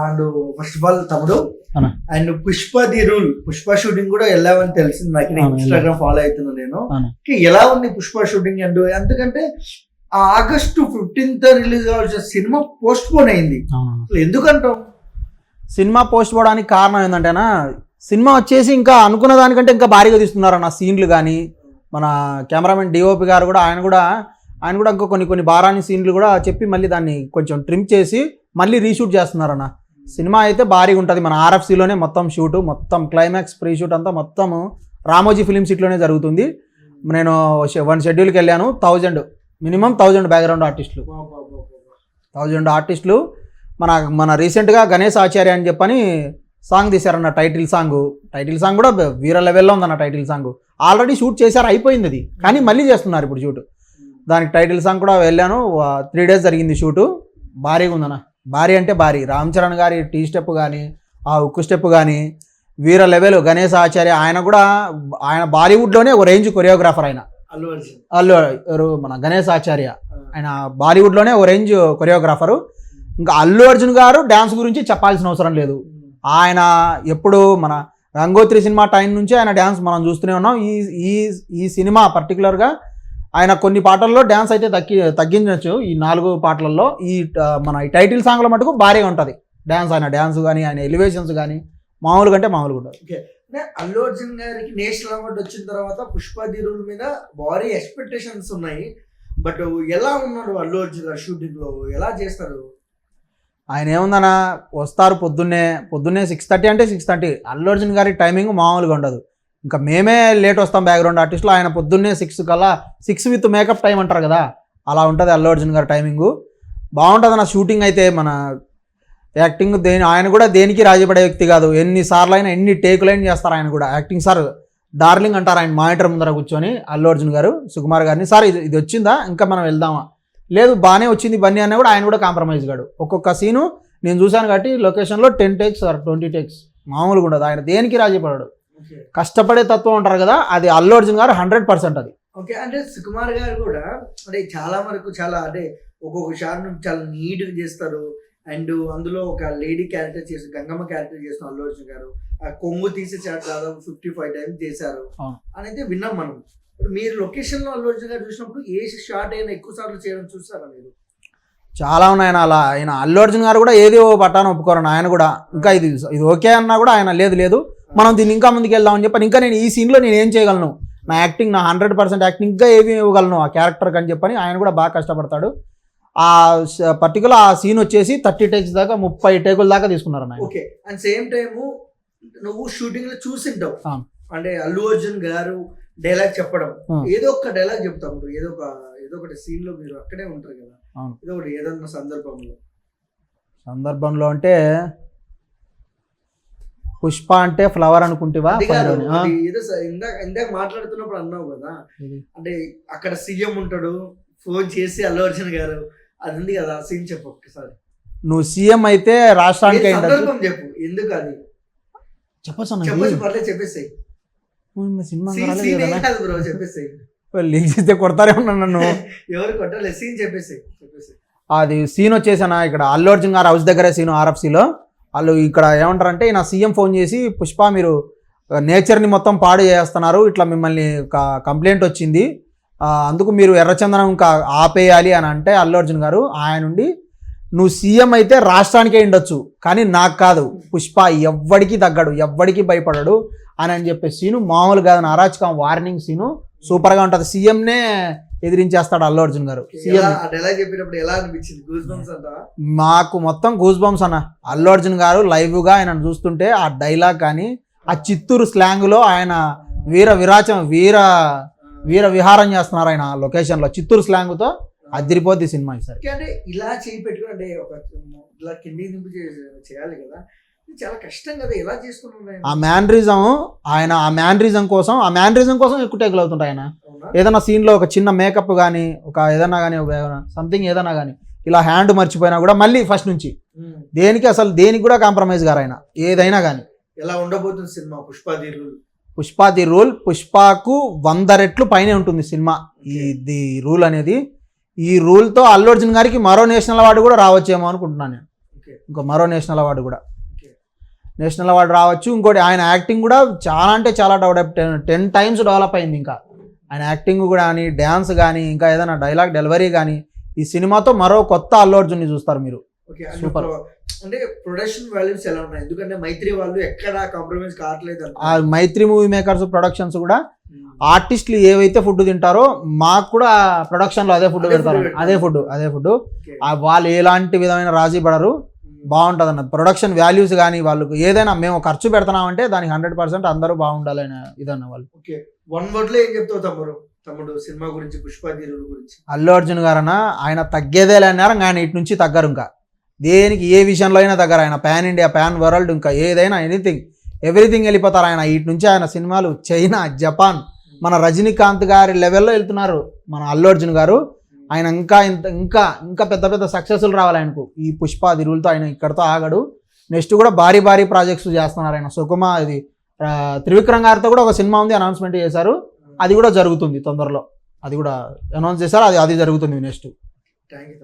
And first of all తమ్ముడు. And Pushpa the rule. Pushpa shooting కూడా వెళ్ళావని తెలిసింది నాకు. ఇన్స్టాగ్రామ్ ఫాలో అవుతున్నా నేను. ఎలా ఉంది పుష్ప షూటింగ్ అండ్ ఎందుకంటే ఆగస్టు ఫిఫ్టీన్త్ రిలీజ్ కావాల్సిన సినిమా పోస్ట్ పోన్ అయింది అసలు ఎందుకంటాం సినిమా పోస్ట్ పోవడానికి కారణం ఏంటంటేనా సినిమా వచ్చేసి ఇంకా అనుకున్న దానికంటే ఇంకా భారీగా తీస్తున్నారు అన్న సీన్లు కానీ మన కెమెరామెన్ డిఓపి గారు కూడా ఆయన కూడా ఆయన కూడా ఇంకా కొన్ని కొన్ని భారాన్ని సీన్లు కూడా చెప్పి మళ్ళీ దాన్ని కొంచెం ట్రిమ్ చేసి మళ్ళీ రీషూట్ చేస్తున్నారన్న. సినిమా అయితే భారీగా ఉంటుంది. మన ఆర్ఎఫ్సిలోనే మొత్తం షూటు మొత్తం క్లైమాక్స్ ప్రీ షూట్ అంతా మొత్తం రామోజీ ఫిలిం సిటీలోనే జరుగుతుంది. నేను వన్ షెడ్యూల్కి వెళ్ళాను. థౌజండ్ మినిమం థౌజండ్ బ్యాక్గ్రౌండ్ ఆర్టిస్టులు థౌజండ్ ఆర్టిస్టులు మన మన రీసెంట్గా గణేష్ ఆచార్య అని చెప్పని సాంగ్ తీశారన్న టైటిల్ సాంగ్ టైటిల్ సాంగ్ కూడా వీర లెవెల్లో ఉందన్న టైటిల్ సాంగ్ ఆల్రెడీ షూట్ చేశారు అయిపోయింది అది. కానీ మళ్ళీ చేస్తున్నారు ఇప్పుడు షూట్ దానికి టైటిల్ సాంగ్ కూడా వెళ్ళాను. త్రీ డేస్ జరిగింది షూటు భారీగా ఉందన్న. భారీ అంటే భారీ. రామ్ చరణ్ గారి టీ స్టెప్ కానీ ఆ ఉక్కు స్టెప్ కానీ వీర లెవెల్ గణేష్ ఆచార్య ఆయన కూడా ఆయన బాలీవుడ్లోనే ఒక రేంజ్ కొరియోగ్రాఫర్ ఆయన. అల్లు అర్జున్. అల్లు మన గణేష్ ఆచార్య. ఆయన బాలీవుడ్లోనే ఓ రేంజ్ కొరియోగ్రాఫరు. ఇంకా అల్లు అర్జున్ గారు డ్యాన్స్ గురించి చెప్పాల్సిన అవసరం లేదు. ఆయన ఎప్పుడు మన గంగోత్రి సినిమా టైం నుంచి ఆయన డ్యాన్స్ మనం చూస్తూనే ఉన్నాం. ఈ ఈ ఈ సినిమా పర్టికులర్గా ఆయన కొన్ని పాటల్లో డ్యాన్స్ అయితే తగ్గి తగ్గించవచ్చు ఈ నాలుగు పాటలలో ఈ మన ఈ టైటిల్ సాంగ్లో మటుకు భారీగా ఉంటుంది. డ్యాన్స్ ఆయన డ్యాన్స్ కానీ ఆయన ఎలివేషన్స్ కానీ మామూలుగా అంటే మామూలుగా ఉంటుంది అంటే అల్లు అర్జున్ గారికి నేషనల్ అవార్డు వచ్చిన తర్వాత పుష్ప ది రూల్ మీద భారీ ఎక్స్పెక్టేషన్స్ ఉన్నాయి. బట్ ఎలా ఉన్నారు అల్లు అర్జున్ గారు షూటింగ్లో ఎలా చేస్తారు? ఆయన ఏముందన్నా వస్తారు పొద్దున్నే పొద్దున్నే సిక్స్ థర్టీ అంటే సిక్స్ థర్టీ. అల్లు అర్జున్ గారి టైమింగ్ మామూలుగా ఉండదు. ఇంకా మేమే లేట్ వస్తాం బ్యాక్గ్రౌండ్ ఆర్టిస్టులు ఆయన పొద్దున్నే సిక్స్ కల్లా సిక్స్ విత్ మేకప్ టైం అంటారు కదా. అలా ఉంటుంది అల్లు అర్జున్ గారి టైమింగు బాగుంటుంది నా షూటింగ్ అయితే మన యాక్టింగ్ దేని ఆయన కూడా దేనికి రాజీపడే వ్యక్తి కాదు. ఎన్నిసార్లు అయినా ఎన్ని టేకులైన చేస్తారు ఆయన కూడా. యాక్టింగ్ సార్ డార్లింగ్ అంటారు ఆయన మానిటర్ ముందర కూర్చొని అల్లు అర్జున్ గారు సుకుమార్ గారిని. సార్ ఇది ఇది వచ్చిందా? ఇంకా మనం వెళ్దామా? లేదు బాగానే వచ్చింది బన్నీ అన్న కూడా ఆయన కూడా కాంప్రమైజ్ కాడు ఒక్కొక్క సీను నేను చూశాను కాబట్టి లొకేషన్లో ten takes sir twenty takes మామూలుగా ఉండదు. ఆయన దేనికి రాజీపడాడు? కష్టపడే తత్వం ఉంటారు కదా అది అల్లు అర్జున్ గారు హండ్రెడ్ పర్సెంట్ అది. ఓకే అంటే సుకుమార్ గారు కూడా అంటే చాలా వరకు చాలా అంటే ఒక్కొక్క షాట్ చాలా నీట్గా చేస్తారు. అండ్ అందులో ఒక లేడీ క్యారెక్టర్ చేసి గంగమ్మ క్యారెక్టర్ చేసిన అల్లు అర్జున్ గారు. ఆ కొంగు తీసే షాట్ దాదాపు ఫిఫ్టీ ఫైవ్ టైమ్స్ చేశారు. అని అయితే విన్నాం మనం. మీరు లొకేషన్లో అల్లు అర్జున్ గారు చూసినప్పుడు ఏ షాట్ అయినా ఎక్కువ సార్లు చేయడం చూస్తారా మీరు? చాలా ఉన్నాయి ఆయన అలా. ఆయన అల్లు అర్జున్ గారు కూడా ఏది ఓ పట్టాను ఒప్పుకోరని ఆయన కూడా ఇంకా ఇది ఇది ఓకే అన్నా కూడా ఆయన లేదు లేదు. మనం దీన్ని ఇంకా ముందుకు వెళ్దామని చెప్పని ఇంకా నేను ఈ సీన్లో నేను ఏం చేయగలను? నా యాక్టింగ్ నా హండ్రెడ్ పర్సెంట్ యాక్టింగ్ ఇంకా ఏమి ఇవ్వగలను ఆ క్యారెక్టర్కి అని చెప్పని ఆయన కూడా బాగా కష్టపడతాడు. ఆ పర్టికులర్ ఆ సీన్ వచ్చేసి థర్టీ టేక్స్ దాకా ముప్పై టేకుల దాకా తీసుకున్నారు ఆయన. ఓకే. అండ్ సేమ్ టైము నువ్వు షూటింగ్లో చూసింటావు. అంటే అల్లు అర్జున్ గారు డైలాగ్ చెప్పడం. ఏదో ఒక డైలాగ్ చెప్తాము ఏదో ఒక ఏదో ఒకటి సీన్లో మీరు అక్కడే ఉంటారు కదా. అవును. ఏదో ఒకటి ఏదన్నా సందర్భంలో? సందర్భంలో అంటే పుష్ప అంటే ఫ్లవర్ అనుకుంటేవా? అది కాదు, అది ఏదో స- ఇందాక ఇందాక మాట్లాడుతున్నప్పుడు అన్నావు కదా. ఇది. అంటే అక్కడ సీఎం ఉంటాడు ఫోన్ చేసి అల్లు అర్జున్ గారు అది ఉంది కదా సీన్ చెప్పు ఒక్కసారి. నువ్వు సీఎం అయితే రాష్ట్రానికి ఏ ఏంటంటే సందర్భం చెప్పు ఎందుకు అది? చెప్పచ్చు అన్న చెప్పచ్చు పర్లేదు చెప్పేసాయి. సినిమా సీన్ ఏం కాదు బ్రో చెప్పేసాయి. లీక్ చేస్తే కొడతారే ఉన్నాను నన్ను. ఎవరు కొట్టలే? సీన్ చెప్పేసాయి చెప్పేసాయి అది సీన్ వచ్చేసాన ఇక్కడ అల్లు అర్జున్ గారు హౌస్ దగ్గరే సీన్ ఆర్ఎఫ్సీలో. వాళ్ళు ఇక్కడ ఏమంటారంటే నా సీఎం ఫోన్ చేసి పుష్ప మీరు నేచర్ని మొత్తం పాడు చేస్తున్నారు. ఇట్లా మిమ్మల్ని కంప్లైంట్ వచ్చింది. అందుకు మీరు ఎర్రచందనం ఇంకా ఆపేయాలి అని అంటే అల్లు అర్జున్ గారు ఆయన నుండి నువ్వు సీఎం అయితే రాష్ట్రానికే ఉండొచ్చు కానీ నాకు కాదు. పుష్ప ఎవ్వడికి తగ్గడు ఎవ్వడికి భయపడడు అని అని చెప్పే సీను మామూలు కాదు అరాచకం వార్నింగ్ సీను. సూపర్గా ఉంటుంది. సీఎంనే ఎదిరించేస్తాడు అల్లు అర్జున్ గారు. మాకు మొత్తం గూస్ బంప్స్ అన్న. అల్లు అర్జున్ గారు లైవ్గా ఆయన చూస్తుంటే ఆ డైలాగ్ కానీ ఆ చిత్తూరు స్లాంగ్లో ఆయన వీర విరాచం వీర వీర విహారం చేస్తున్నారు ఆయన లొకేషన్లో చిత్తూరు స్లాంగ్తో అదిరిపోద్ది సినిమా ఈసారి. ఓకే, అంటే ఇలా చేయి ఒక ఇలా చేయాలి కదా. చాలా కష్టం కదా ఎలా? ఆ మ్యానరిజం ఆయన ఆ మ్యానరిజం కోసం ఆ మ్యానరిజం కోసం ఎక్కువ టేకులు అవుతుంటాయి ఆయన? ఏదైనా సీన్లో ఒక చిన్న మేకప్ కానీ ఒక ఏదైనా కానీ సంథింగ్ ఏదైనా కానీ ఇలా హ్యాండ్ మర్చిపోయినా కూడా మళ్ళీ ఫస్ట్ నుంచి. దేనికి అసలు దేనికి కూడా కాంప్రమైజ్ గారు ఆయన ఏదైనా కానీ ఎలా ఉండబోతుంది సినిమా పుష్పాదిలు పుష్ప ది రూల్ పుష్పకు వంద రెట్లు పైనే ఉంటుంది సినిమా. ఈ ది రూల్ అనేది. ఈ రూల్తో అల్లు అర్జున్ గారికి మరో నేషనల్ అవార్డు కూడా రావచ్చేమో అనుకుంటున్నాను నేను. ఇంకో మరో నేషనల్ అవార్డు కూడా. నేషనల్ అవార్డు రావచ్చు. ఇంకోటి ఆయన యాక్టింగ్ కూడా చాలా అంటే చాలా డెవలప్ టెన్ టైమ్స్ డెవలప్ అయింది ఇంకా. ఆయన యాక్టింగ్ కూడా కానీ డ్యాన్స్ కానీ ఇంకా ఏదైనా డైలాగ్ డెలివరీ కానీ ఈ సినిమాతో మరో కొత్త అల్లు అర్జున్ని చూస్తారు మీరు. ఓకే అంటే ప్రొడక్షన్ వాల్యూస్ ఎలా ఉన్నాయి? ఎందుకంటే మైత్రి వాళ్ళు ఎక్కడ కాంప్రమైజ్ కావట్లేదు ఆ మైత్రి మూవీ మేకర్స్ ప్రొడక్షన్స్ కూడా ఆర్టిస్టులు ఏవైతే ఫుడ్ తింటారో మాకు కూడా ప్రొడక్షన్లో అదే ఫుడ్ పెడతారు. అదే ఫుడ్ అదే ఫుడ్. వాళ్ళు ఎలాంటి విధమైన రాజీ పడరు. బాగుంటుంది అన్న ప్రొడక్షన్ వాల్యూస్ కానీ వాళ్ళకు ఏదైనా మేము ఖర్చు పెడుతున్నామంటే దానికి హండ్రెడ్ పర్సెంట్ అందరూ బాగుండాలని ఇదన్న వాళ్ళు. ఓకే. వన్ వర్డ్లో ఏం చెప్తావు తమ్ముడు? తమ్ముడు సినిమా గురించి పుష్పాధీరుల గురించి. అల్లు అర్జున్ గారన్న ఆయన తగ్గేదేలే అన్నారు ఆయన ఇటు నుంచి తగ్గరు ఇంకా. దేనికి ఏ విషయంలో అయినా తగ్గరు. ఆయన పాన్ ఇండియా పాన్ వరల్డ్ ఇంకా ఏదైనా ఎనీథింగ్ ఎవ్రీథింగ్ వెళ్ళిపోతారు ఆయన. ఇటు నుంచి ఆయన సినిమాలు చైనా జపాన్ మన రజనీకాంత్ గారి లెవెల్లో వెళ్తున్నారు మన అల్లు అర్జున్ గారు. ఆయన ఇంకా ఇంత ఇంకా ఇంకా పెద్ద పెద్ద సక్సెస్లు రావాలి ఆయనకు. ఈ పుష్ప దిరువులతో ఆయన ఇక్కడతో ఆగడు. నెక్స్ట్ కూడా భారీ భారీ ప్రాజెక్ట్స్ చేస్తున్నారు ఆయన. సుకుమ ఇది త్రివిక్రమ్ గారితో కూడా ఒక సినిమా ఉంది అనౌన్స్మెంట్ చేశారు. అది కూడా జరుగుతుంది తొందరలో. అది కూడా అనౌన్స్ చేశారు అది అది జరుగుతుంది నెక్స్ట్ థ్యాంక్ యూ